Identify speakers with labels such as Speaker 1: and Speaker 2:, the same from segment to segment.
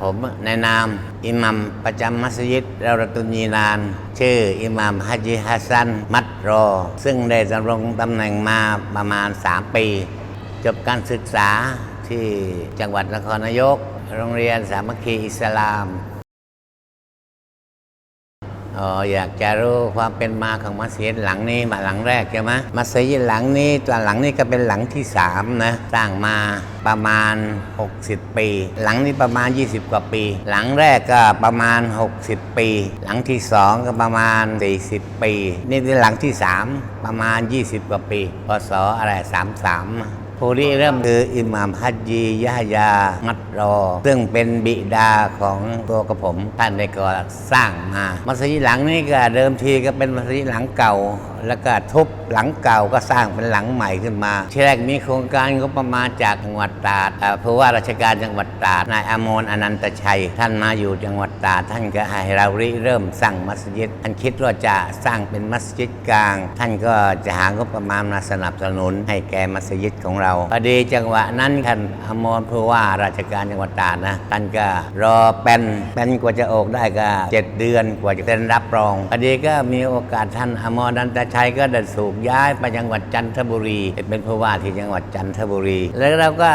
Speaker 1: ผมในนาม อิหมัมประจำมัสยิดเรารตุนีนาน ชื่ออิหมัมฮัจิฮัสซัน มัดรอ ซึ่งได้ดำรงตำแหน่งมาประมาณ 3 ปี จบการศึกษาที่จังหวัดนครนายก โรงเรียนสามัคคีอิสลาม อ๋ออยากจะรู้ความเป็นมาของมัสยิดหลังนี้มาหลังแรกใช่ไหมมัสยิดหลังนี้ตัวหลังนี้ก็เป็นหลังที่สามนะสร้างมาประมาณ 60 ปี หลังนี้ประมาณ 20 กว่าปี หลังแรกก็ประมาณ 60 ปี หลังที่สองก็ประมาณ 40 ปี นี่คือหลังที่สามประมาณ 20 กว่าปีพศอะไร 33 ผู้ริเริ่มคืออิหม่ามฮัจญียะฮยา มัดรอ ซึ่งเป็นบิดาของตัวกระผมท่านได้ก่อสร้างมา มัสยิดหลังนี้ก็เดิมทีก็เป็นมัสยิดหลังเก่า แล้วก็ทุบ หลังเก่าก็สร้างเป็นหลังใหม่ขึ้นมาที่แรกมีโครงการงบประมาณจากจังหวัดตราดเอ่อผู้ว่าราชการจังหวัดตราดนายอมรอนันตชัย ท่านมาอยู่จังหวัดตราดท่านก็ให้เราริเริ่มสร้างมัสยิดท่านคิดว่าจะสร้างเป็นมัสยิดกลาง ท่านก็จะหางบประมาณมาสนับสนุน ให้แก่มัสยิดของเราพอดีจังหวะนั้นท่านอมรผู้ว่าราชการจังหวัดตราดนะท่านก็รอเป็นเป็นกว่าจะออกได้ก็เจ็ดเดือนกว่าจะเป็นรับรองพอดีก็มีโอกาสท่านอมรอนันตชัยก็ได้ถูกย้ายไปจังหวัดจันทบุรี เป็นผู้ว่าที่จังหวัดจันทบุรี แล้วเราก็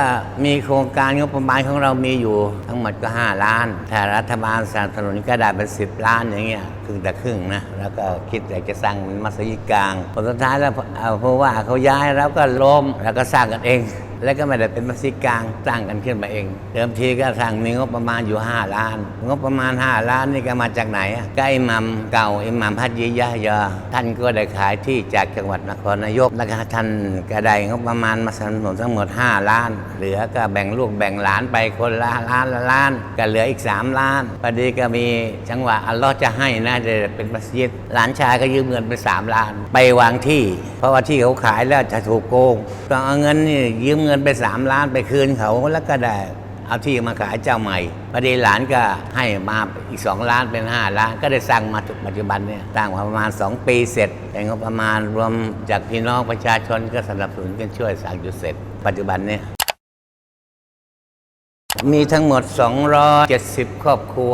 Speaker 1: มีโครงการงบประมาณของเรามีอยู่ ทั้งหมดก็ 5 ล้านถ้ารัฐบาลสนับสนุนก็ได้เป็น 10 ล้านอย่างเงี้ยครึ่งแต่ครึ่งนะแล้วก็คิดอยากจะสร้างเป็นมัสยิดกลางผลสุดท้ายแล้วเอาเพราะว่าเขาย้ายแล้วก็ล้มแล้วก็สร้างกันเองแล้วก็ไม่ได้เป็นมัสยิดกลางสร้างกันขึ้นมาเอง เดิมทีก็สร้างมีงบประมาณอยู่ 5 ล้าน งบประมาณ 5 ล้านนี่ก็มาจากไหนก็อิหมัมเก่าอิหมัมพัดยิยะยาท่านก็ได้ขายที่จากจังหวัดนครนายกแล้วก็ท่านก็ได้งบประมาณมาสนับสนุนทั้งหมด 5 ล้าน เหลือก็แบ่งลูกแบ่งหลานไปคนละล้านละล้าน ก็เหลืออีก 3 ล้านพอดีก็มีจังหวะอัลลอฮ์จะให้นะจะเป็นมัสยิดหลานชายก็ยืมเงินไป 3 ล้าน ไปวางที่ เพราะว่าที่เขาขายแล้วจะถูกโกงต้องเอาเงินนี่ยืมเงินไป 3 ล้านไปคืนเขาแล้วก็ได้เอาที่มาขายเจ้าใหม่พอดีหลานก็ให้มาอีก 2 ล้านเป็น 5 ล้าน ก็ได้สร้างมาถึงปัจจุบันเนี่ยสร้างมาประมาณ 2 ปีเสร็จแต่งบประมาณรวมจากพี่น้องประชาชนก็สนับสนุนกันช่วยสร้างจนเสร็จ ปัจจุบันเนี่ยมีทั้งหมด 270 ครอบครัว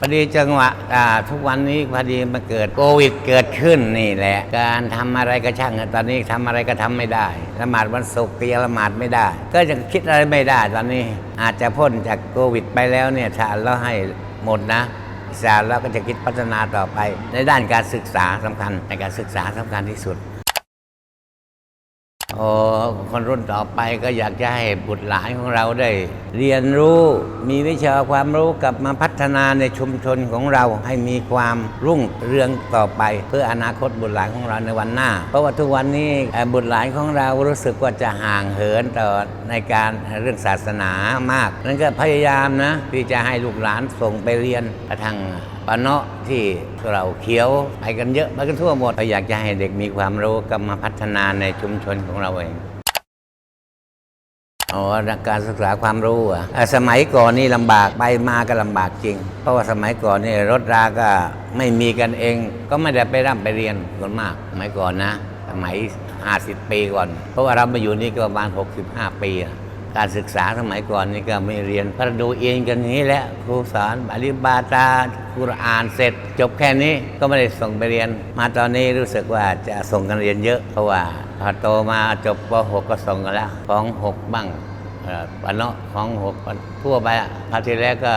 Speaker 1: พอดีจังหวะอ่าทุกวันนี้พอดีมาเกิดโควิดเกิดขึ้นนี่แหละ การทำอะไรก็ช่างตอนนี้ทำอะไรก็ทำไม่ได้ละหมาดวันศุกร์ก็ยังละหมาดไม่ได้ ก็จะคิดอะไรไม่ได้ตอนนี้ อาจจะพ้นจากโควิดไปแล้วเนี่ยถ้าเราให้หมดนะอิสานแล้วก็จะคิดพัฒนาต่อไป ในด้านการศึกษาสำคัญในการศึกษาสำคัญที่สุด โอ้คนรุ่นต่อไปก็อยากจะให้บุตรหลานของเราได้ เรียนรู้มีวิชาความรู้กลับมาพัฒนาในชุมชนของเราให้มีความรุ่งเรืองต่อไป เพื่ออนาคตบุตรหลานของเราในวันหน้า เพราะว่าทุกวันนี้บุตรหลานของเรารู้สึกว่าจะห่างเหินต่อในการเรื่องศาสนามาก นั้นก็พยายามนะที่จะให้ลูกหลานส่งไปเรียนกระทั่ง ปะเนาะที่เราเขียวไปกันเยอะไปกันทั่วหมดเราอยากจะให้เด็กมีความรู้ก็มาพัฒนาในชุมชนของเราเองอ๋อการศึกษาความรู้อะสมัยก่อนนี่ลำบากไปมาก็ลำบากจริง เพราะว่าสมัยก่อนนี่รถราก็ไม่มีกันเอง ก็ไม่ได้ไปร่ำไปเรียนส่วนมากสมัยก่อนนะ สมัย 50 ปีก่อน เพราะว่าเรามาอยู่นี่ก็ประมาณ 65 ปีอะ การศึกษาสมัยก่อนนี่ก็ไม่เรียนพระดูเองกันนี้แหละครูสอนบาลีบาตาคุรานเสร็จ จบแค่นี้ก็ไม่ได้ส่งไปเรียน มาตอนนี้รู้สึกว่าจะส่งกันเรียนเยอะ เพราะว่าพอโตมาจบป .6 ก็ส่งกันแล้วของ 6 บ้างอ่อปะเนาะของหกทั่วไปอะคราวที่แรกก็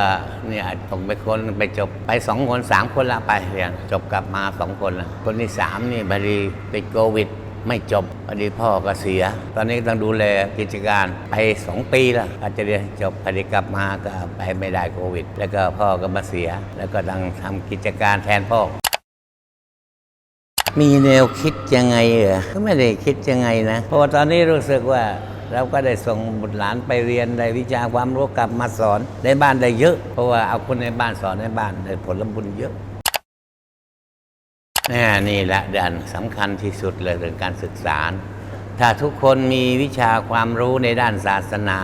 Speaker 1: เนี่ยส่งไปคนไปจบไปสองคนสามคนละไปเรียนจบกลับมาสองคนละคนที่สามนี่พอดีติดโควิด ไม่จบพอดีพ่อก็เสีย ตอนนี้ต้องดูแลกิจการไปสองปีละอาจจะเรียนจบพอดีกลับมาก็ไปไม่ได้โควิด แล้วก็พ่อก็มาเสีย แล้วก็ต้องทำกิจการแทนพ่อมีแนวคิดยังไงเหรอก็ไม่ได้คิดยังไงนะ เพราะว่าตอนนี้รู้สึกว่าเราก็ได้ส่งบุตรหลานไปเรียนได้วิชาความรู้กลับมาสอนในบ้านได้เยอะ เพราะว่าเอาคนในบ้านสอนในบ้านได้ผลบุญเยอะ นี่นี่แหละดันสำคัญที่สุดเลยเรื่องการศึกษา ถ้าทุกคนมีวิชาความรู้ในด้านศาสนา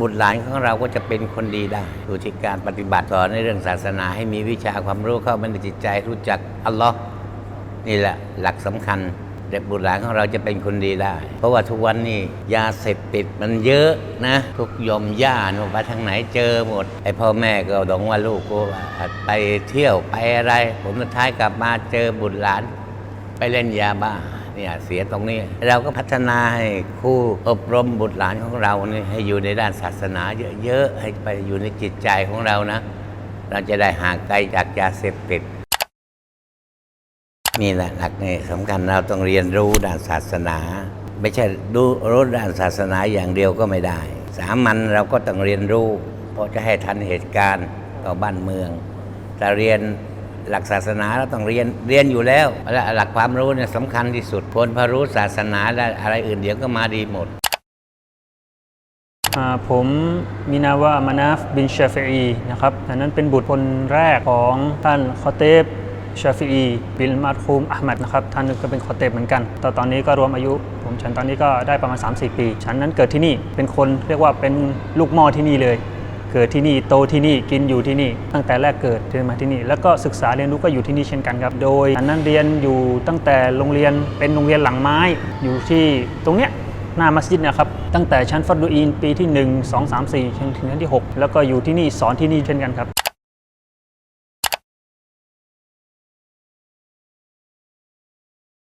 Speaker 1: บุตรหลานของเราก็จะเป็นคนดีได้ดูที่การปฏิบัติสอนในเรื่องศาสนา ให้มีวิชาความรู้เข้ามาในจิตใจรู้จักอัลลอฮ์นี่แหละหลักสำคัญ เด็กบุตรหลานของเราจะเป็นคนดีได้ เพราะว่าทุกวันนี้ยาเสพติดมันเยอะนะ ทุกยมย่าหนูไปทางไหนเจอหมด ไอพ่อแม่ก็ดองว่าลูกกูไปเที่ยวไปอะไร ผมสุดท้ายกลับมาเจอบุตรหลาน ไปเล่นยาบ้าเนี่ยเสียตรงนี้เราก็พัฒนาให้ครูอบรมบุตรหลานของเรานี่ให้อยู่ในด้านศาสนาเยอะๆให้ไปอยู่ในจิตใจของเรานะ เราจะได้ห่างไกลจากยาเสพติด นี่แหละหลักนี่สำคัญเราต้องเรียนรู้ด้านศาสนา ไม่ใช่ดูรู้ด้านศาสนาอย่างเดียวก็ไม่ได้ สามัญเราก็ต้องเรียนรู้ เพราะจะให้ทันเหตุการณ์ต่อบ้านเมืองแต่เรียนหลักศาสนาเราต้องเรียนเรียนอยู่แล้วและหลักความรู้เนี่ยสำคัญที่สุดพ้นพอรู้ศาสนาและอะไรอื่นเดี๋ยวก็มาดีหมด
Speaker 2: ผมมีนาว่ามานาฟบินชาฟีอีนะครับอันนั้นเป็นบุตรคนแรกของท่านคอเตบ ชาฟีอีบินมาดคูมอัลมัดนะครับท่านนึงก็เป็นคอเตบเหมือนกันแต่ตอนนี้ก็รวมอายุ ผมฉันตอนนี้ก็ได้ประมาณ 3-4 ปี ฉันนั้นเกิดที่นี่เป็นคนเรียกว่าเป็นลูกมอที่นี่เลยเกิดที่นี่โตที่นี่กินอยู่ที่นี่ ตั้งแต่แรกเกิดเดินมาที่นี่ แล้วก็ศึกษาเรียนรู้ก็อยู่ที่นี่เช่นกันครับ โดยอันนั้นเรียนอยู่ตั้งแต่โรงเรียนเป็นโรงเรียนหลังไม้อยู่ที่ตรงเนี้ยหน้ามัสยิดนะครับ ตั้งแต่ชั้นฟัดดูอีนปีที่ 1 2 3 4จนถึงชั้นที่ 6 แล้วก็อยู่ที่นี่สอนที่นี่เช่นกันครับ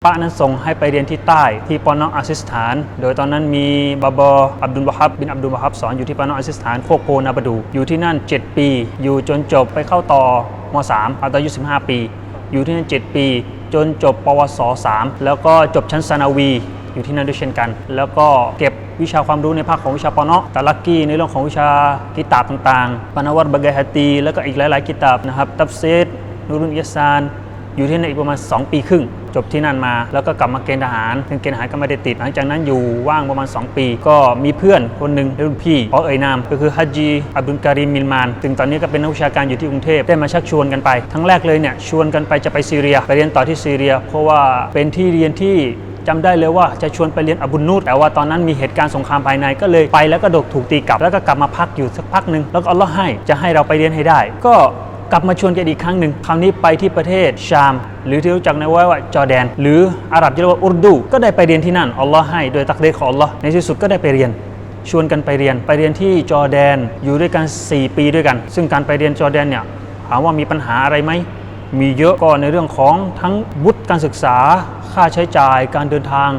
Speaker 2: ป้านั้นส่งให้ไปเรียนที่ใต้ที่ปอนออาซิสถาน โดยตอนนั้นมีบาบออับดุลวะฮับบินอับดุลวะฮับสอนอยู่ที่ปอนออาซิสถานโคกโพนาบดู อยู่ที่นั่น 7 ปี อยู่จนจบไปเข้าต่อม3อายุ15 ปี อยู่ที่นั่น 7 ปี จนจบปวส 3 แล้วก็จบชั้นซานาวี อยู่ที่นั่นด้วยเช่นกัน แล้วก็เก็บวิชาความรู้ในภาคของวิชาปอนาะตะลักกี้ในเรื่องของวิชากิตาบต่างๆปานวัตบะกฮัตตี แล้วก็อีกหลาย ๆ กิตาบนะครับ ตับเซตนูรุนยะซาน อยู่ที่นั่นอีกประมาณ 2 ปีครึ่ง จบที่นั่นมา แล้วก็กลับมาเกณฑ์ทหารถึงเกณฑ์ทหารก็ไม่ได้ติด หลังจากนั้นอยู่ว่างประมาณ 2 ปี ก็มีเพื่อนคนหนึ่งรุ่นพี่ขอเอ่ยนามก็คือฮัจจีอับดุลการิมมิลมานซึ่งตอนนี้ก็เป็นนักวิชาการอยู่ที่กรุงเทพได้มาชักชวนกันไปทั้งแรกเลยเนี่ยชวนกันไปจะไปซีเรียไปเรียนต่อที่ซีเรีย เพราะว่าเป็นที่เรียนที่จำได้เลยว่าจะชวนไปเรียนอบุญนูตแต่ว่าตอนนั้นมีเหตุการณ์สงครามภายในก็เลยไปแล้วก็โดกถูกตีกลับ แล้วก็กลับมาพักอยู่สักพักหนึ่งแล้วก็อัลลอฮ์ให้จะให้เราไปเรียนให้ได้ ก็ กลับมาชวนกันอีกครั้งหนึ่งคราวนี้ไปที่ประเทศชาม หรือที่รู้จักในว่าจอร์แดน หรืออาหรับที่เรียกว่าอุรดู ก็ได้ไปเรียนที่นั่นอัลลอฮ์ให้โดยตักเดรของอัลลอฮ์ในที่สุดก็ได้ไปเรียนชวนกันไปเรียนไปเรียนที่จอร์แดนอยู่ด้วยกัน 4 ปีด้วยกัน ซึ่งการไปเรียนจอร์แดนเนี่ยถามว่ามีปัญหาอะไรไหมมีเยอะก็ในเรื่องของทั้งวุฒิการศึกษา ค่าใช้จ่าย การเดินทาง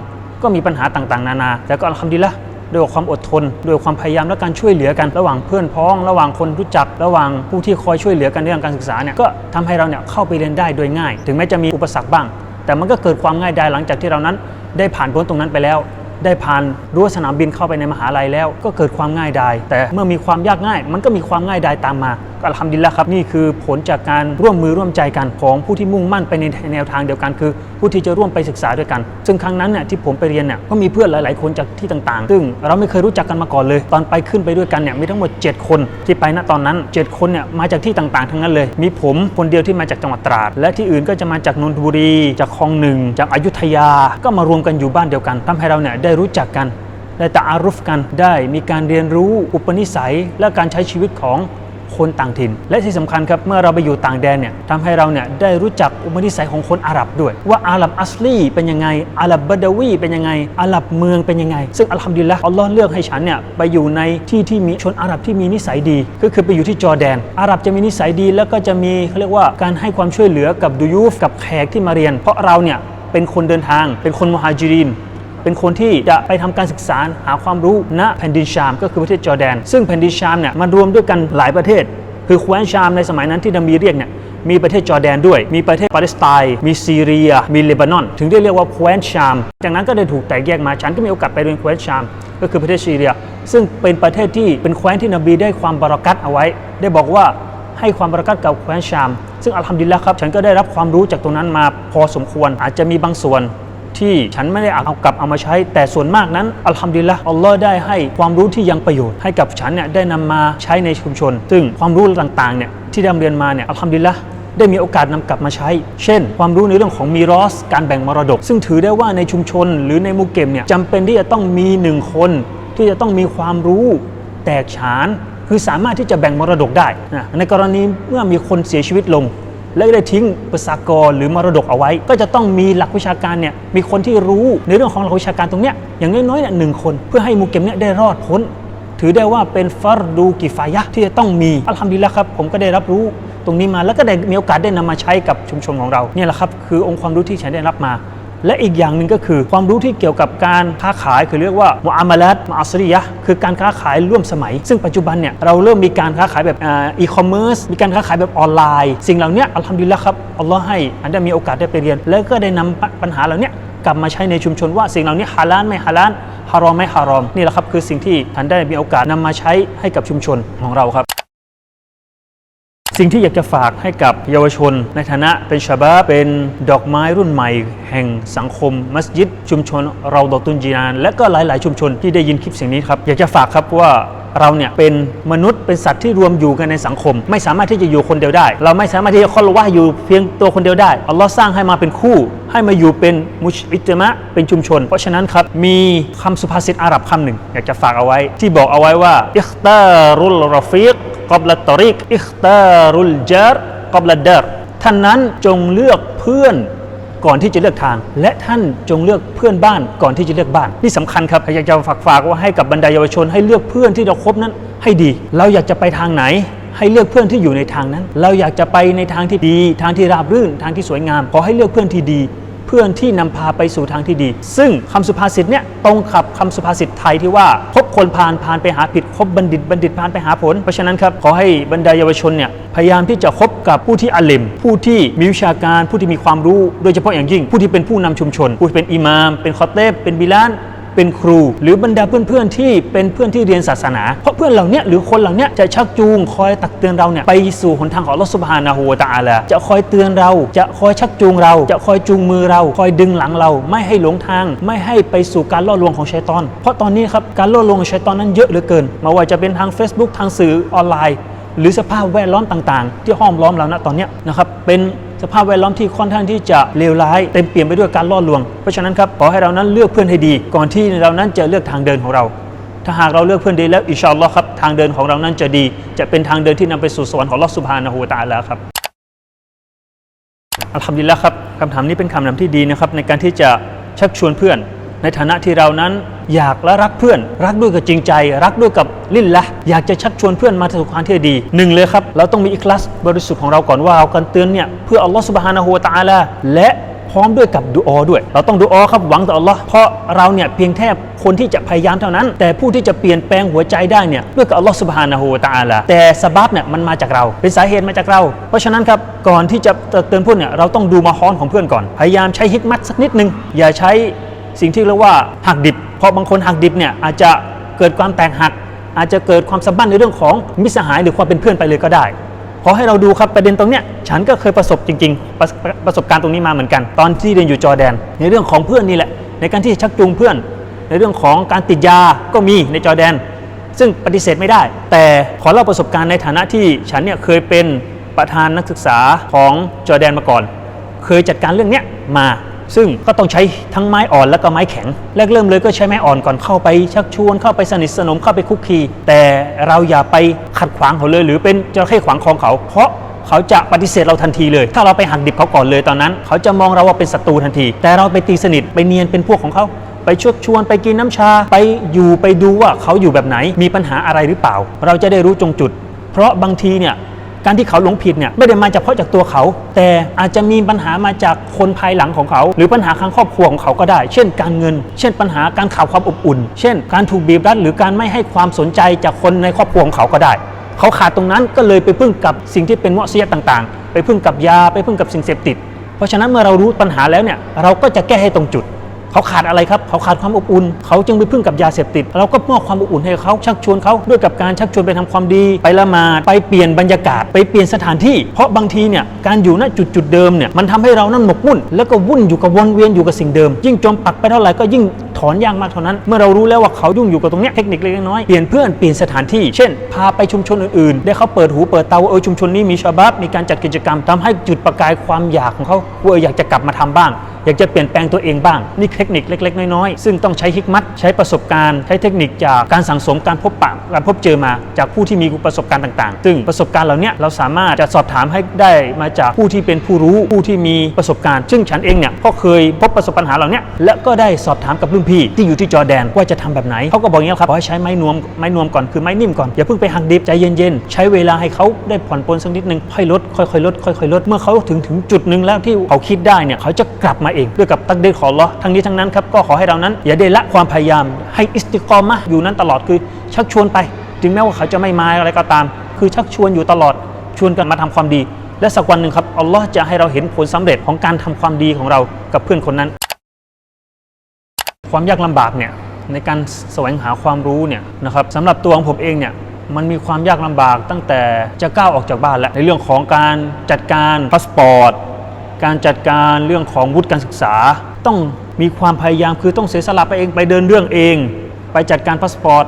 Speaker 2: ก็มีปัญหาต่างๆ นานาแต่ก็อัลฮัมดุลิลละ ด้วยความอดทนด้วยความพยายามและการช่วยเหลือกันระหว่างเพื่อนพ้อง ระหว่างคนรู้จัก ระหว่างผู้ที่คอยช่วยเหลือกันในเรื่องการศึกษาเนี่ยก็ทำให้เราเนี่ยเข้าไปเรียนได้โดยง่าย ถึงแม้จะมีอุปสรรคบ้าง แต่มันก็เกิดความง่ายดายหลังจากที่เรานั้น ได้ผ่านพ้นตรงนั้นไปแล้ว ได้ผ่านรั้วสนามบินเข้าไปในมหาลัยแล้ว ก็เกิดความง่ายดายแต่เมื่อมีความยากง่าย มันก็มีความง่ายดายตามมา อัลฮัมดุลิลละครับนี่คือผลจากการร่วมมือร่วมใจกันของผู้ที่มุ่งมั่นไปในแนวทางเดียวกัน คือผู้ที่จะร่วมไปศึกษาด้วยกัน ซึ่งครั้งนั้นเนี่ยที่ผมไปเรียนเนี่ยก็มีเพื่อนหลาย ๆ คนจากที่ต่าง ๆ ซึ่งเราไม่เคยรู้จักกันมาก่อนเลย ตอนไปขึ้นไปด้วยกันเนี่ยมีทั้งหมด 7 คนที่ไปณตอนนั้น 7 คนเนี่ยมาจากที่ต่าง ๆ ทั้งนั้นเลย มีผมคนเดียวที่มาจากจังหวัดตราด และที่อื่นก็จะมาจากนนทบุรี จากคลองหนึ่งจากอยุธยา ก็มารวมกันอยู่บ้านเดียวกันทำให้เราเนี่ยได้รู้จักกันได้ตะอารุฟกันได้มีการเรียนรู้อุปนิสัยและการใช้ชีวิตของ คนต่างถิ่น และที่สำคัญครับเมื่อเราไปอยู่ต่างแดนเนี่ยทำให้เราเนี่ยได้รู้จักอุปนิสัยของคนอาหรับด้วย ว่าอาหรับอัสลีเป็นยังไงอาหรับบดาวีเป็นยังไงอาหรับเมืองเป็นยังไง ซึ่งอัลฮัมดุลิลละอัลลอฮ์เลือกให้ฉันเนี่ยไปอยู่ในที่ที่มีชนอาหรับที่มีนิสัยดี ก็คือไปอยู่ที่จอร์แดน อาหรับจะมีนิสัยดีแล้วก็จะมีเขาเรียกว่าการให้ความช่วยเหลือกับดูยูฟกับแขกที่มาเรียน เพราะเราเนี่ยเป็นคนเดินทาง เป็นคนมุฮัจิริน เป็นคนที่จะไปทำการศึกษาหาความรู้ณแผ่นดินชาม ก็คือประเทศจอร์แดน ซึ่งแผ่นดินชามเนี่ยมันรวมด้วยกันหลายประเทศ คือแคว้นชามในสมัยนั้นที่นบีเรียกเนี่ยมีประเทศจอร์แดนด้วย มีประเทศปาเลสไตน์ มีซีเรีย มีเลบานอน ถึงได้เรียกว่าแคว้นชาม จากนั้นก็ได้ถูกแตกแยกมา ฉันก็มีโอกาสไปเรียนแคว้นชาม ก็คือประเทศซีเรีย ซึ่งเป็นประเทศที่เป็นแคว้นที่นบีได้ความบารักัตเอาไว้ ได้บอกว่าให้ความบารักัตกับแคว้นชาม ซึ่งอัลฮัมดุลิลละครับ ฉันก็ได้รับความรู้จากตรงนั้นมาพอสมควร อาจจะมีบางส่วน ที่ฉันไม่ได้เอากลับเอามาใช้ แต่ส่วนมากนั้นอัลฮัมดุลิลละอัลลอฮ์ได้ให้ความรู้ที่ยังประโยชน์ให้กับฉันเนี่ยได้นำมาใช้ในชุมชน ซึ่งความรู้ต่างๆเนี่ยที่ได้เรียนมาเนี่ยอัลฮัมดุลิลละได้มีโอกาสนำกลับมาใช้ เช่น ความรู้ในเรื่องของมีรอส การแบ่งมรดก ซึ่งถือได้ว่าในชุมชน หรือในมุเกมเนี่ยจำเป็นที่จะต้องมีหนึ่งคน ที่จะต้องมีความรู้แตกฉาน คือสามารถที่จะแบ่งมรดกได้นะในกรณีเมื่อมีคนเสียชีวิตลง และได้ทิ้งประชากรหรือมรดกเอาไว้ ก็จะต้องมีหลักวิชาการเนี่ยมีคนที่รู้ในเรื่องของหลักวิชาการตรงเนี้ยอย่างน้อยๆเนี่ยหนึ่งคน เพื่อให้มุกเก็มเนี่ยได้รอดพ้น ถือได้ว่าเป็นฟารดูกิฟายะที่จะต้องมีอัลฮัมดุลิลละครับ ผมก็ได้รับรู้ตรงนี้มาแล้วก็ได้มีโอกาสได้นำมาใช้กับชุมชนของเราเนี่ยแหละครับคือองค์ความรู้ที่ฉันได้รับมา และอีกอย่างหนึ่งก็คือความรู้ที่เกี่ยวกับการค้าขายคือเรียกว่ามุอามาลัตมาอัสริยะคือการค้าขายร่วมสมัย ซึ่งปัจจุบันเนี่ยเราเริ่มมีการค้าขายแบบอีคอมเมิร์ซมีการค้าขายแบบออนไลน์ สิ่งเหล่านี้อัลฮัมดุลิลละครับอัลลอฮ์ให้อันได้มีโอกาสได้ไปเรียน แล้วก็ได้นำปัญหาเหล่านี้กลับมาใช้ในชุมชนว่าสิ่งเหล่านี้ฮาลาลไม่ฮาลาลฮารอมไม่ฮารอมนี่แหละครับคือสิ่งที่ท่านได้มีโอกาสนำมาใช้ให้กับชุมชนของเราครับ สิ่งที่อยากจะฝากให้กับเยาวชน ในฐานะเป็นชาบาเป็นดอกไม้รุ่นใหม่ แห่งสังคม มัสยิด ชุมชนเราดอตุนจีนาน และก็หลาย ๆ ชุมชนที่ได้ยินคลิปเสียงนี้ครับ อยากจะฝากครับว่า เราเนี่ยเป็นมนุษย์เป็นสัตว์ที่รวมอยู่กันในสังคม ไม่สามารถที่จะอยู่คนเดียวได้ เราไม่สามารถที่จะคอลว่าอยู่เพียงตัวคนเดียวได้อัลลอฮ์สร้างให้มาเป็นคู่ ให้มาอยู่เป็นมุชอิจมะเป็นชุมชน เพราะฉะนั้นครับมีคำสุภาษิตอาหรับคำหนึ่ง อยากจะฝากเอาไว้ ที่บอกเอาไว้ว่าอิคตารุลรอฟิกกอบละตอริกอิคตารุลจารกอบละดารท่านนั้นจงเลือกเพื่อน ก่อนที่จะเลือกทาง และท่านจงเลือกเพื่อนบ้านก่อนที่จะเลือกบ้านนี่สำคัญครับอยากจะฝากฝากว่าให้กับบรรดาเยาวชนให้เลือกเพื่อนที่เราคบนั้นให้ดี เราอยากจะไปทางไหน ให้เลือกเพื่อนที่อยู่ในทางนั้น เราอยากจะไปในทางที่ดี ทางที่ราบรื่น ทางที่สวยงามขอให้เลือกเพื่อนที่ดี พื่อนที่นำพาไปสู่ทางที่ดี ซึ่งคำสุภาษิตเนี่ยตรงกับคำสุภาษิตไทยที่ว่าคบคนพาลพาลไปหาผิดคบบัณฑิตบัณฑิตพาลไปหาผล เพราะฉะนั้นครับขอให้บรรดาเยาวชนเนี่ยพยายามที่จะคบกับผู้ที่อาลิมผู้ที่มีวิชาการผู้ที่มีความรู้ โดยเฉพาะอย่างยิ่ง ผู้ที่เป็นผู้นำชุมชน ผู้ที่เป็นอิหมาม เป็นคอเตบเป็นบิลาน เป็นครู หรือบรรดาเพื่อนๆที่เป็นเพื่อนที่เรียนศาสนา เพราะเพื่อนเหล่านี้หรือคนเหล่านี้จะชักจูงคอยตักเตือนเราเนี่ยไปสู่หนทางของอัลอสุบฮานะฮูวตะอาลาจะคอยเตือนเราจะคอยชักจูงเรา จะคอยจูงมือเรา คอยดึงหลังเรา ไม่ให้หลงทาง ไม่ให้ไปสู่การล่อลวงของชัยตอน เพราะตอนนี้ครับการล่อลวงของชัยตอนนั้นเยอะเหลือเกินไม่ว่าจะเป็นทาง Facebook ทางสื่อออนไลน์ หรือสภาพแวดล้อมต่าง ๆ ที่ห้อมล้อมเราณตอนนี้นะครับเป็น สภาพแวดล้อมที่ค่อนข้างที่จะเลวร้ายเต็มเปี่ยมไปด้วยการล่อลวง เพราะฉะนั้นครับขอให้เรานั้นเลือกเพื่อนให้ดี ก่อนที่เรานั้นจะเลือกทางเดินของเรา ถ้าหากเราเลือกเพื่อนดีแล้วอิชาอัลลอฮ์ครับทางเดินของเรานั้นจะดี จะเป็นทางเดินที่นำไปสู่สวรรค์ของอัลอสุภานะฮูวตะอาลาครับอัลฮัมดุลิลละครับคำถามนี้เป็นคำถามที่ดีนะครับในการที่จะชักชวนเพื่อน ในฐานะที่เรานั้นอยากและรักเพื่อน รักด้วยกับจริงใจ รักด้วยกับลิ้นละอยากจะชักชวนเพื่อนมาสู่ทางที่ดีหนึ่งเลยครับ เราต้องมีอิคลาสบริสุทธิ์ของเราก่อนว่าเราการเตือนเนี่ยเพื่ออัลลอฮฺสุบฮานะฮูวะตาลาและพร้อมด้วยกับดุออด้วย เราต้องดุออครับหวังต่ออัลลอฮ์เพราะเราเนี่ยเพียงแค่คนที่จะพยายามเท่านั้น แต่ผู้ที่จะเปลี่ยนแปลงหัวใจได้เนี่ยด้วยกับอัลลอฮ์สุบฮานะฮูวะตาลาแต่สบับเนี่ยมันมาจากเรา เป็นสาเหตุมาจากเรา เพราะฉะนั้นครับก่อนที่จะเตือนเพื่อนเนี่ยเราต้องดูมาฮอนของเพื่อนก่อน พยายามใช้ฮิกมัตสักนิดนึงอย่าใช้ สิ่งที่เรียกว่าหักดิบเพราะบางคนหักดิบเนี่ยอาจจะเกิดความแตกหัก อาจจะเกิดความสัมพันธ์ในเรื่องของมิสหายหรือความเป็นเพื่อนไปเลยก็ได้ขอให้เราดูครับประเด็นตรงเนี้ยฉันก็เคยประสบจริงๆประประประสบการณ์ตรงนี้มาเหมือนกัน ตอนที่เรียนอยู่จอแดน ในเรื่องของเพื่อนนี่แหละ ในการที่ชักจูงเพื่อน ในเรื่องของการติดยาก็มีในจอแดน ซึ่งปฏิเสธไม่ได้ แต่ขอเล่าประสบการณ์ในฐานะที่ฉันเนี่ยเคยเป็นประธานนักศึกษาของจอแดนมาก่อน เคยจัดการเรื่องเนี้ยมา ซึ่งก็ต้องใช้ทั้งไม้อ่อนและก็ไม้แข็งแรกเริ่มเลยก็ใช้ไม้อ่อนก่อนเข้าไป ชักชวนเข้าไปสนิทสนมเข้าไปคุกคีแต่เราอย่าไปขัดขวางเขาเลย หรือเป็นจระเข้ขวางคองเขา เพราะเขาจะปฏิเสธเราทันทีเลย ถ้าเราไปหักดิบเขาก่อนเลยตอนนั้น เขาจะมองเราว่าเป็นศัตรูทันที แต่เราไปตีสนิทไปเนียนเป็นพวกของเขาไปชวนชวนไปกินน้ำชา ไปอยู่ไปดูว่าเขาอยู่แบบไหนมีปัญหาอะไรหรือเปล่า เราจะได้รู้จงจุด เพราะบางทีเนี่ย การที่เขาหลงผิดเนี่ยไม่ได้มาเฉพาะจากตัวเขา แต่อาจจะมีปัญหามาจากคนภายหลังของเขา หรือปัญหาทางครอบครัวของเขาก็ได้ เช่นการเงิน เช่นปัญหาการขาวความอบอุ่น เช่น การถูกบีบรัดหรือการไม่ให้ความสนใจจากคนในครอบครัวของเขาก็ได้ เขาขาดตรงนั้นก็เลยไปพึ่งกับสิ่งที่เป็นมอเสียต่างๆ ไปพึ่งกับยาไปพึ่งกับสิ่งเสพติด เพราะฉะนั้นเมื่อเรารู้ปัญหาแล้วเนี่ยเราก็จะแก้ให้ตรงจุด เขาขาดอะไรครับ เขาขาดความอบอุ่น เขาจึงไปพึ่งกับยาเสพติด เราก็มอบความอบอุ่นให้เขาชักชวนเขาด้วยกับการชักชวนไปทำความดี ไปละหมาดไปเปลี่ยนบรรยากาศไปเปลี่ยนสถานที่ เพราะบางทีเนี่ยการอยู่ณจุดจุดเดิมเนี่ยมันทำให้เรานั่นหมกมุ่น แล้วก็วุ่นอยู่กับวนเวียนอยู่กับสิ่งเดิม ยิ่งจมปักไปเท่าไหร่ก็ยิ่งถอนยากมากเท่านั้น เมื่อเรารู้แล้วว่าเขายุ่งอยู่กับตรงเนี้ยเทคนิคเล็กๆน้อยๆเปลี่ยนเพื่อนเปลี่ยนสถานที่ เช่น พาไปชุมชนอื่นๆ ได้เขาเปิดหูเปิดตาว่าเออชุมชนนี้มีชาบับมีการจัดกิจกรรมทำให้จุดประกายความอยากของเขาว่าเออยากจะกลับมาทำบ้าง อยากจะเปลี่ยนแปลงตัวเองบ้าง นี่เทคนิคเล็ก ๆ น้อยๆซึ่งต้องใช้ฮิกมัตใช้ประสบการณ์ใช้เทคนิคจากการสังสมการพบปะการพบเจอมาจากผู้ที่มีประสบการณ์ต่างๆ ซึ่งประสบการณ์เหล่านี้เราสามารถจะสอบถามให้ได้มาจากผู้ที่เป็นผู้รู้ผู้ที่มีประสบการณ์ ซึ่งฉันเองเนี่ยก็เคยพบประสบปัญหาเหล่านี้และก็ได้สอบถามกับรุ่นพี่ที่อยู่ที่จอแดนว่าจะทำแบบไหนเขาก็บอกอย่างนี้ยครับบอกให้ใช้ไม้นวมไม้นวมก่อนคือไม้นิ่มก่อนอย่าเพิ่งไปหักดิบใจเย็นๆใช้เวลาให้เขาได้ผ่อนปลนสักนิดนึงค่อยลดค่อยๆลดค่อยๆลดเมื่อเขาถึงถึงจุดหนึ่งแล้วที่เขาคิดได้เนี่ยเขาจะกลับมาเองด้วยกับตักเดของอัลลอฮ์ทั้งนี้ทั้งนั้นครับก็ขอให้เรานั้น อย่าได้ละความพยายามให้อิสติกอมะอยู่นั้นตลอดคือชักชวนไป ถึงแม้ว่าเขาจะไม่มาอะไรก็ตาม คือชักชวนอยู่ตลอดชวนกันมาทำความดี และสักวันหนึ่งครับอัลลอฮ์จะให้เราเห็นผลสำเร็จของการทำความดีของเรากับเพื่อนคนนั้น ความยากลำบากเนี่ยในการแสวงหาความรู้เนี่ยนะครับสำหรับตัวของผมเองเนี่ยมันมีความยากลำบากตั้งแต่จะก้าวออกจากบ้านแล้วในเรื่องของการจัดการพาสปอร์ตการจัดการเรื่องของวุฒิการศึกษา ต้องมีความพยายามคือต้องเสียสละไปเองไปเดินเรื่องเอง ไปจัดการพาสปอร์ต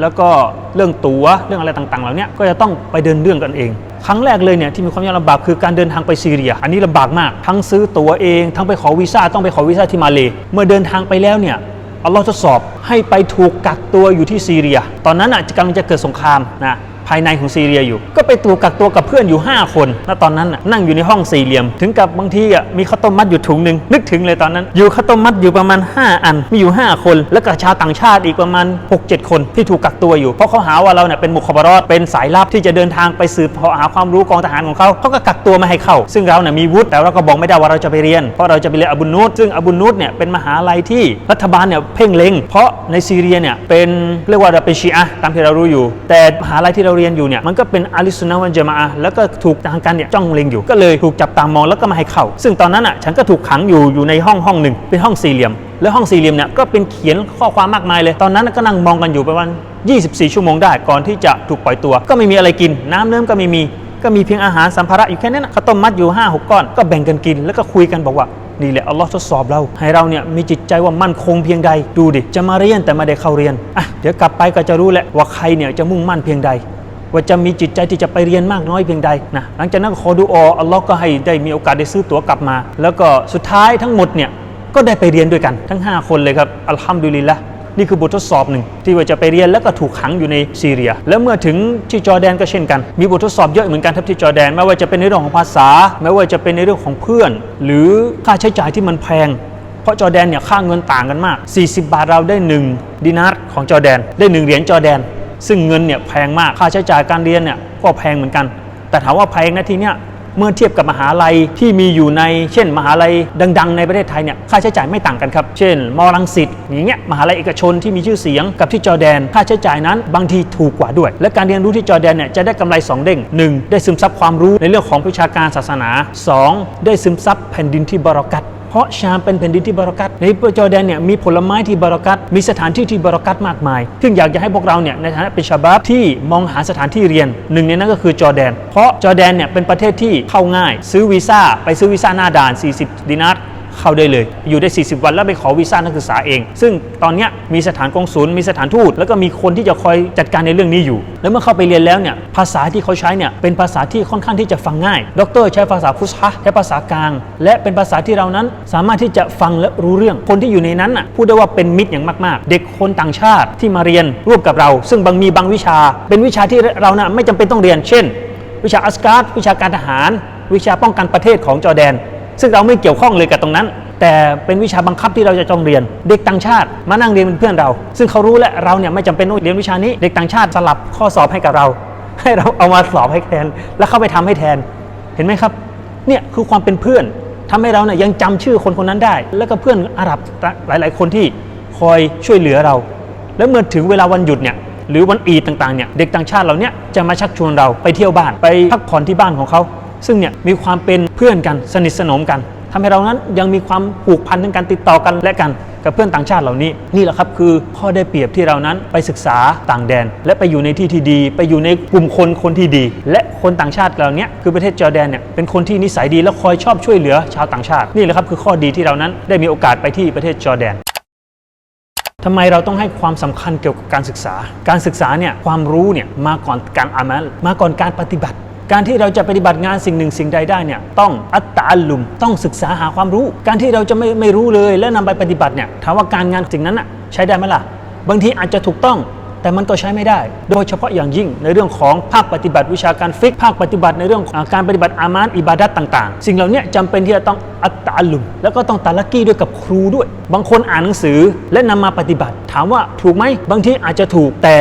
Speaker 2: แล้วก็เรื่องตั๋วเรื่องอะไรต่างๆเหล่านี้ก็จะต้องไปเดินเรื่องกันเอง ครั้งแรกเลยเนี่ยที่มีความยากลำบากคือการเดินทางไปซีเรีย อันนี้ลำบากมาก ทั้งซื้อตั๋วเอง ทั้งไปขอวีซ่าต้องไปขอวีซ่าที่มาเลเมื่อเดินทางไปแล้วเนี่ยอัลลอฮ์ทดสอบให้ไปถูกกักตัวอยู่ที่ซีเรีย ตอนนั้นอะกำลังจะเกิดสงครามนะ ภายในของซีเรียอยู่ ก็ไปตัวกักตัวกับเพื่อนอยู่ 5 คนณตอนนั้นน่ะนั่งอยู่ในห้องสี่เหลี่ยม ถึงกับบางทีอะมีข้าวต้มมัดอยู่ถุงหนึ่งนึกถึงเลยตอนนั้น อยู่ข้าวต้มมัดอยู่ประมาณ 5 อันมีอยู่ 5 คน แล้วก็ชาวต่างชาติอีกประมาณ 6-7 คนที่ถูกกักตัวอยู่เพราะเขาหาว่าเราเนี่ยเป็นมุขบารอดเป็นสายลับที่จะเดินทางไปสืบหาความรู้กองทหารของเขาเขาก็กักตัวไม่ให้เข้า ซึ่งเราเนี่ยมีวุฒิแต่เราก็บอกไม่ได้ว่าเราจะไปเรียน เพราะเราจะไปเรียนอบุนูตซึ่งอบุนูตเนี่ยเป็นมหาลัยที่รัฐบาลเนี่ยเพ่งเล็ง เพราะในซีเรียเนี่ยเป็นเรียกว่าเป็นชีอะตามที่เรารู้อยู่ แต่มหาลัยที่เราเรียนอยู่เนี่ยมันก็เป็นอาลิสุนนะวันจามะอะห์แล้วก็ถูกทางการเนี่ยจ้องเล็งอยู่ก็เลยถูกจับตามองแล้วก็มาให้เข้า ซึ่งตอนนั้นอะฉันก็ถูกขังอยู่อยู่ในห้องห้องหนึ่งเป็นห้องสี่เหลี่ยม แล้วห้องสี่เหลี่ยมเนี่ยก็เป็นเขียนข้อความมากมายเลย ตอนนั้นก็นั่งมองกันอยู่ประมาณ24 ชั่วโมงได้ก่อนที่จะถูกปล่อยตัว ก็ไม่มีอะไรกิน น้ำเนิ้มก็ไม่มีก็มีเพียงอาหารสัมภาระอยู่แค่นั้นนะข้าวต้มมัดอยู่ 5 6 ก้อน ก็แบ่งกันกินแล้วก็คุยกันบอกว่า นี่แหละ อัลลอฮ์ทดสอบเรา ให้เราเนี่ยมีจิตใจว่ามั่นคงเพียงใด ดูดิ จะมาเรียนแต่ไม่ได้เข้าเรียน อะ เดี๋ยวกลับไปก็จะรู้แหละว่าใครเนี่ยจะมุ่งมั่นเพียงใด ว่าจะมีจิตใจที่จะไปเรียนมากน้อยเพียงใดนะหลังจากนั้นขอดูออัลลอฮ์ก็ให้ได้มีโอกาสได้ซื้อตั๋วกลับมา แล้วก็สุดท้ายทั้งหมดเนี่ยก็ได้ไปเรียนด้วยกันทั้ง 5 คนเลยครับอัลฮัมดุลิลละนี่คือบททดสอบหนึ่งที่ว่าจะไปเรียนแล้วก็ถูกขังอยู่ในซีเรีย แล้วเมื่อถึงที่จอร์แดนก็เช่นกัน มีบททดสอบเยอะเหมือนกันครับที่จอร์แดนไม่ว่าจะเป็นในเรื่องของภาษาไม่ว่าจะเป็นในเรื่องของเพื่อน หรือค่าใช้จ่ายที่มันแพง เพราะจอร์แดนเนี่ยค่าเงินต่างกันมาก 40 บาทเราได้ 1 ดินาร์ของจอร์แดน ได้ 1 เหรียญจอร์แดน ซึ่งเงินเนี่ยแพงมากค่าใช้จ่ายการเรียนเนี่ยก็แพงเหมือนกัน แต่ถามว่าแพงนะทีเนี้ยเมื่อเทียบกับมหาลัยที่มีอยู่ใน เช่น มหาลัยดัง ๆ ในประเทศไทยเนี่ยค่าใช้จ่ายไม่ต่างกันครับ เช่นมอลังสิตอย่างเงี้ยมหาลัยเอกชนที่มีชื่อเสียงกับที่จอร์แดน ค่าใช้จ่ายนั้นบางทีถูกกว่าด้วย และการเรียนรู้ที่จอร์แดนเนี่ยจะได้กำไรสองเด้งหนึ่งได้ซึมซับความรู้ในเรื่องของวิชาการศาสนาสองได้ซึมซับแผ่นดินที่บรักัต ราะชามเป็นแผ่นดินที่บารักัตในจอร์แดนเนี่ยมีผลไม้ที่บารักัตมีสถานที่ที่บารักัตมากมาย ซึ่งอยากจะให้พวกเราเนี่ยในฐานะเป็นชาบับที่มองหาสถานที่เรียนหนึ่งในนั้นก็คือจอร์แดน เพราะจอร์แดนเนี่ยเป็นประเทศที่เข้าง่าย ซื้อวีซ่าไปซื้อวีซ่าหน้าด่าน 40 ดินาร์ เข้าได้เลย อยู่ได้ 40 วันแล้วไปขอวีซ่านักศึกษาเอง ซึ่งตอนนี้มีสถานกงศูนย์มีสถานทูตแล้วก็มีคนที่จะคอยจัดการในเรื่องนี้อยู่ แล้วเมื่อเข้าไปเรียนแล้วเนี่ยภาษาที่เขาใช้เนี่ยเป็นภาษาที่ค่อนข้างที่จะฟังง่ายด็อกเตอร์ใช้ภาษาฟุสฮะใช้ภาษากลาง และเป็นภาษาที่เรานั้นสามารถที่จะฟังและรู้เรื่อง คนที่อยู่ในนั้นน่ะพูดได้ว่าเป็นมิตรอย่างมาก ๆ เด็กคนต่างชาติที่มาเรียนร่วมกับเรา ซึ่งบางมีบางวิชา เป็นวิชาที่เราน่ะไม่จำเป็นต้องเรียน เช่น วิชาอัสการ์ดวิชาการทหาร วิชาป้องกันประเทศของจอแดน ซึ่งเราไม่เกี่ยวข้องเลยกับตรงนั้น แต่เป็นวิชาบังคับที่เราจะต้องเรียน เด็กต่างชาติมานั่งเรียนเป็นเพื่อนเรา ซึ่งเขารู้และเราเนี่ยไม่จำเป็นต้องเรียนวิชานี้ เด็กต่างชาติสลับข้อสอบให้กับเรา ให้เราเอามาสอบให้แทน แล้วเข้าไปทำให้แทน เห็นไหมครับ เนี่ยคือความเป็นเพื่อนทำให้เราเนี่ยยังจำชื่อคนคนนั้นได้ แล้วก็เพื่อนอาหรับหลาย ๆ คนที่คอยช่วยเหลือเรา แล้วเมื่อถึงเวลาวันหยุดเนี่ยหรือวันอีดต่างๆเนี่ยเด็กต่างชาติเหล่าเนี้ยจะมาชักชวนเราไปเที่ยวบ้านไปพักผ่อนที่บ้านของเขา ซึ่งเนี่ยมีความเป็นเพื่อนกันสนิทสนมกันทำให้เรานั้นยังมีความผูกพันทางการติดต่อกันและกันกับเพื่อนต่างชาติเหล่านี้นี่แหละครับคือข้อได้เปรียบที่เรานั้นไปศึกษาต่างแดน และไปอยู่ในที่ที่ดี ไปอยู่ในกลุ่มคนคนที่ดี และคนต่างชาติเหล่านี้คือประเทศจอร์แดนเนี่ยเป็นคนที่นิสัยดีและคอยชอบช่วยเหลือชาวต่างชาติ นี่แหละครับคือข้อดีที่เรานั้นได้มีโอกาสไปที่ประเทศจอร์แดนทำไมเราต้องให้ความสำคัญเกี่ยวกับการศึกษา การศึกษาเนี่ยความรู้เนี่ยมาก่อนการอามัลมาก่อนการปฏิบัติ การที่เราจะปฏิบัติงานสิ่งหนึ่งสิ่งใดได้เนี่ยต้องอัตตาลุม ต้องศึกษาหาความรู้ การที่เราจะไม่ไม่รู้เลยและนำไปปฏิบัติเนี่ยถามว่าการงานสิ่งนั้นอะใช้ได้ไหมล่ะ บางทีอาจจะถูกต้องแต่มันก็ใช้ไม่ได้ โดยเฉพาะอย่างยิ่งในเรื่องของภาคปฏิบัติวิชาการฟิกภาคปฏิบัติในเรื่องอการปฏิบัติอามานอิบาดัตต่าง ๆ สิ่งเหล่านี้จำเป็นที่จะต้องอัตตาลุม แล้วก็ต้องตาลักกี้ด้วยกับครูด้วย บางคนอ่านหนังสือและนำมาปฏิบัติ ถามว่าถูกไหมบางทีอาจจะถูกแต่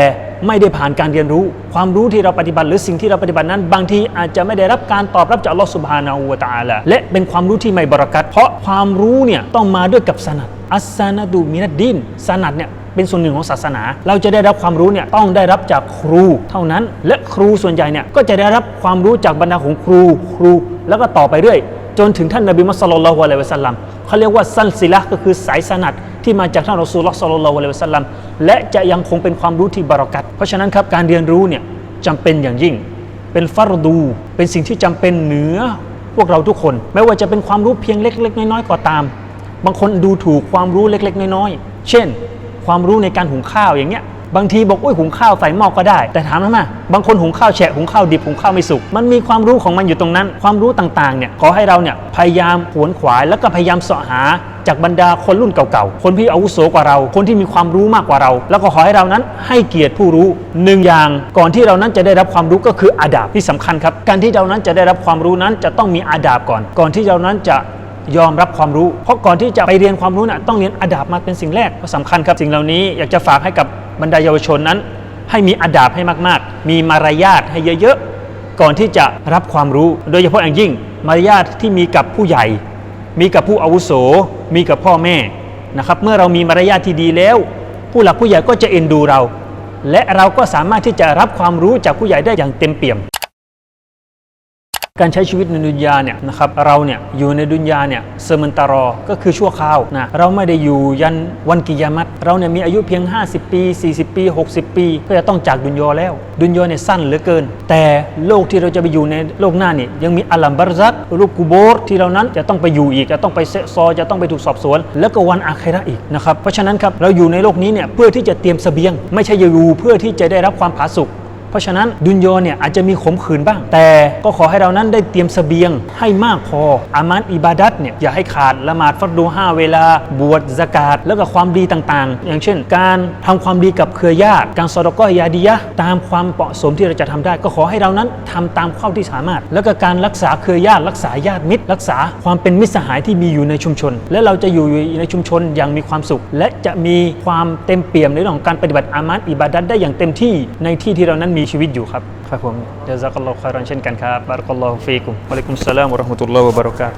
Speaker 2: ไม่ได้ผ่านการเรียนรู้ ความรู้ที่เราปฏิบัติหรือสิ่งที่เราปฏิบัตินั้น บางทีอาจจะไม่ได้รับการตอบรับจากอัลลอฮฺสุบฮานาอูตะอาลาและเป็นความรู้ที่ไม่บรากัตเพราะความรู้เนี่ยต้องมาด้วยกับสนัดอัสานะดูมินัดดินสนัดเนี่ยเป็นส่วนหนึ่งของศาสนา เราจะได้รับความรู้เนี่ยต้องได้รับจากครูเท่านั้น และครูส่วนใหญ่เนี่ยก็จะได้รับความรู้จากบรรดาของครูครู แล้วก็ต่อไปเรื่อย จนถึงท่านนบีมุฮัมมัดศ็อลลัลลอฮุอะลัยฮิวะสัลลัมเขาเรียกว่าซัลซิละก็คือสายสนัด ที่มาจากท่านรอซูลุลลอฮ์ศ็อลลัลลอฮุอะลัยฮิวะสัลลัมและจะยังคงเป็นความรู้ที่บารักัตเพราะฉะนั้นครับการเรียนรู้เนี่ยจำเป็นอย่างยิ่ง เป็นฟารดู เป็นสิ่งที่จำเป็นเหนือพวกเราทุกคน ไม่ว่าจะเป็นความรู้เพียงเล็ก ๆ น้อยๆก็ตาม บางคนดูถูกความรู้เล็ก ๆ น้อยๆเช่น ความรู้ในการหุงข้าวอย่างเงี้ย บางทีบอกโอ้ยหุงข้าวใส่หม้อก็ได้ แต่ถามนะมบางคนหุงข้าวแฉะหุงข้าวดิบหุงข้าวไม่สุกมันมีความรู้ของมันอยู่ตรงนั้น ความรู้ต่างๆเนี่ยขอให้เราเนี่ยพยายามขวนขวายแล้วก็พยายามเสาะหาจากบรรดาคนรุ่นเก่าๆ คนที่อาวุโสกว่าเรา คนที่มีความรู้มากกว่าเรา แล้วก็ขอให้เรานั้นให้เกียรติผู้รู้หนึ่งอย่างก่อนที่เรานั้นจะได้รับความรู้ก็คืออาดาบที่สำคัญครับ การที่เรานั้นจะได้รับความรู้นั้นจะต้องมีอาดาบก่อน ก่อนที่เรานั้นจะยอมรับความรู้ เพราะก่อนที่จะไปเรียนความรู้น่ะต้องเรียนอาดาบมาเป็นสิ่งแรกก็สำคัญครับสิ่งเหล่านี้อยากจะฝากให้กับ บรรดาเยาวชนนั้น ให้มีอาดาบให้มากๆ มีมารยาทให้เยอะๆ ก่อนที่จะรับความรู้ โดยเฉพาะอย่างยิ่งมารยาทที่มีกับผู้ใหญ่ มีกับผู้อาวุโส มีกับพ่อแม่นะครับ เมื่อเรามีมารยาทที่ดีแล้ว ผู้หลักผู้ใหญ่ก็จะเอ็นดูเรา และเราก็สามารถที่จะรับความรู้จากผู้ใหญ่ได้อย่างเต็มเปี่ยม การใช้ชีวิตในดุนยาเนี่ยนะครับเราเนี่ยอยู่ในดุนยาเนี่ยเซมันตารอก็คือชั่วคราวนะเราไม่ได้อยู่ยันวันกิยามัตเราเนี่ยมีอายุเพียง 50 ปี 40 ปี 60 ปี ก็จะต้องจากดุนยาแล้ว ดุนยาเนี่ยสั้นเหลือเกิน แต่โลกที่เราจะไปอยู่ในโลกหน้าเนี่ยยังมีอัลลัมบารซัตลูกกูโบรที่เรานั้นจะต้องไปอยู่อีกจะต้องไปเซซอจะต้องไปถูกสอบสวน แล้วก็วันอาคราอีกนะครับเพราะฉะนั้นครับเราอยู่ในโลกนี้เนี่ยเพื่อที่จะเตรียมเสบียง ไม่ใช่อยู่เพื่อที่จะได้รับความผาสุก เพราะฉะนั้นดุนโยเนี่ยอาจจะมีขมขื่นบ้าง แต่ก็ขอให้เรานั้นได้เตรียมเสบียงให้มากพอ อามันอิบาดัตเนี่ยอย่าให้ขาดละหมาดฟัดดูห้าเวลา บวชสกาดแล้วก็ความดีต่างๆ อย่างเช่น การทำความดีกับเครือญาติ การสอดก้อยยาดียะตามความเหมาะสมที่เราจะทำได้ ก็ขอให้เรานั้นทำตามข้อที่สามารถ แล้วก็การรักษาเครือญาติ รักษาญาติมิตร รักษาความเป็นมิตรสหายที่มีอยู่ในชุมชน และเราจะอยู่ในชุมชนอย่างมีความสุข และจะมีความเต็มเปี่ยมในเรื่องของการปฏิบัติอามันอิบาดัตได้อย่างเต็มที่ในที่ที่เรานั้นมีีชีวิตอยู่ครับครับผมจาซักอัลลอฮุคอยรันเช่นกันครับบารักัลลอฮุฟีกุมวะลัยกุมสสลามวะเราะห์มะตุลลอฮ์วะบะเราะกาตุ